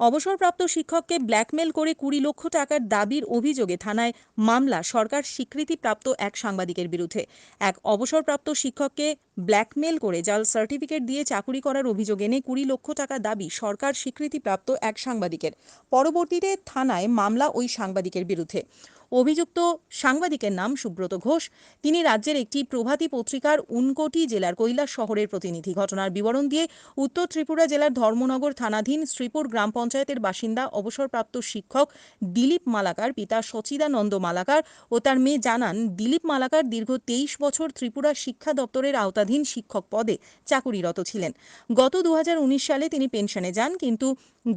অবসরপ্রাপ্ত শিক্ষককে ব্ল্যাকমেল করে কুড়ি লক্ষ টাকার দাবির অভিযোগে থানায় মামলা সরকার স্বীকৃতিপ্রাপ্ত এক সাংবাদিকের বিরুদ্ধে। এক অবসরপ্রাপ্ত শিক্ষককে ব্ল্যাকমেল করে জাল সার্টিফিকেট দিয়ে চাকুরি করার অভিযোগ এনে কুড়ি লক্ষ টাকা দাবি সরকার স্বীকৃতিপ্রাপ্ত এক সাংবাদিকের। পরবর্তীতে থানায় মামলা ওই সাংবাদিকের বিরুদ্ধে। অভিযুক্ত সাংবাদিকের নাম সুব্রত ঘোষ। তিনি রাজ্যের একটি প্রভাতী পত্রিকার উনকোটি জেলার কৈলাস শহরের প্রতিনিধি। ঘটনার বিবরণ দিয়ে উত্তর ত্রিপুরা জেলার ধর্মনগর থানাধীন শ্রীপুর গ্রাম পঞ্চায়েতের বাসিন্দা, অবসরপ্রাপ্ত শিক্ষক দিলীপ মালাকার, পিতা সচিদানন্দ মালাকার ও তার মেয়ে জানান, দিলীপ মালাকার দীর্ঘ তেইশ বছর ত্রিপুরা শিক্ষা দপ্তরের আওতাধীন শিক্ষক পদে চাকুরিরত ছিলেন। গত দুহাজার উনিশ সালে তিনি পেনশনে যান, কিন্তু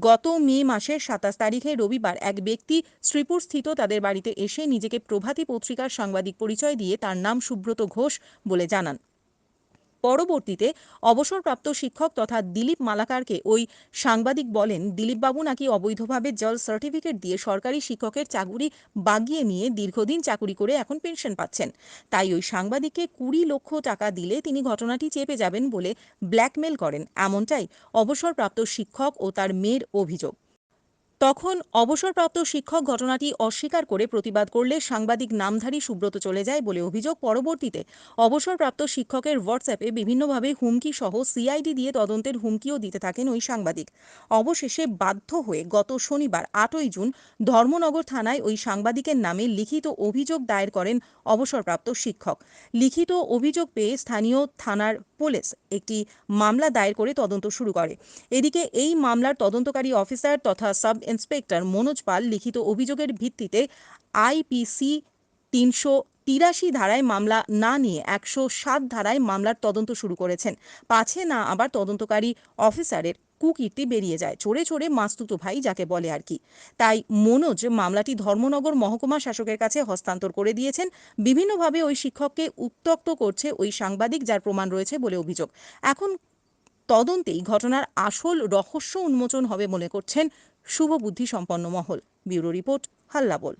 গত মে মাসের সাতাশ তারিখে রবিবার এক ব্যক্তি শ্রীপুর স্থিত তাদের বাড়িতে এসে নিজেকে প্রভাতী পত্রিকার সাংবাদিক পরিচয় দিয়ে তার নাম সুব্রত ঘোষ বলে জানান। পরবর্তীতে অবসরপ্রাপ্ত শিক্ষক তথা দিলীপ মালাকারকে ওই সাংবাদিক বলেন, দিলীপবাবু নাকি অবৈধভাবে জল সার্টিফিকেট দিয়ে সরকারি শিক্ষকের চাকুরি বাগিয়ে নিয়ে দীর্ঘদিন চাকুরি করে এখন পেনশন পাচ্ছেন। তাই ওই সাংবাদিককে কুড়ি লক্ষ টাকা দিলে তিনি ঘটনাটি চেপে যাবেন বলে ব্ল্যাকমেল করেন। এমনটাই অবসরপ্রাপ্ত শিক্ষক ও তার মেয়ের অভিযোগ। তখন অবসরপ্রাপ্ত শিক্ষক ঘটনাটি অস্বীকার করে প্রতিবাদ করলে সাংবাদিক নামধারী সুব্রত চলে যায় বলে অভিযোগ। পরবর্তীতে অবসরপ্রাপ্ত শিক্ষকের হোয়াটসঅ্যাপে বিভিন্নভাবে হুমকি সহ সিআইডি দিয়ে তদন্তের হুমকিও দিতে থাকেন ওই সাংবাদিক। অবশেষে বাধ্য হয়ে গত শনিবার আটই জুন ধর্মনগর থানায় ওই সাংবাদিকের নামে লিখিত অভিযোগ দায়ের করেন অবসরপ্রাপ্ত শিক্ষক। লিখিত অভিযোগ পেয়ে স্থানীয় থানার পুলিশ একটি মামলা দায়ের করে তদন্ত শুরু করে। এদিকে এই মামলার তদন্তকারী অফিসার তথা সাব ইন্সপেক্টর মনোজ পাল লিখিত অভিযোগের ভিত্তিতে আইপিসি তিনশো তিরাশি ধারায় মামলা না নিয়ে একশো সাত ধারায় মামলার তদন্ত শুরু করেছেন। পাছে না আবার তদন্তকারী অফিসারের কুকীর্তি বেরিয়ে যায়। চড়ে চড়ে মাস্তুতো ভাই যাকে বলে আর কি। তাই মনোজ মামলাটি ধর্মনগর মহকুমা শাসকের কাছে হস্তান্তর করে দিয়েছেন। বিভিন্নভাবে ওই শিক্ষককে উত্তক্ত করছে ওই সাংবাদিক যার প্রমাণ রয়েছে বলে অভিযোগ। এখন তদন্তেই ঘটনার আসল রহস্য উন্মোচন হবে মনে করছেন শুভবুদ্ধি সম্পন্ন মহল ব্যুরো রিপোর্ট হাল্লা বল।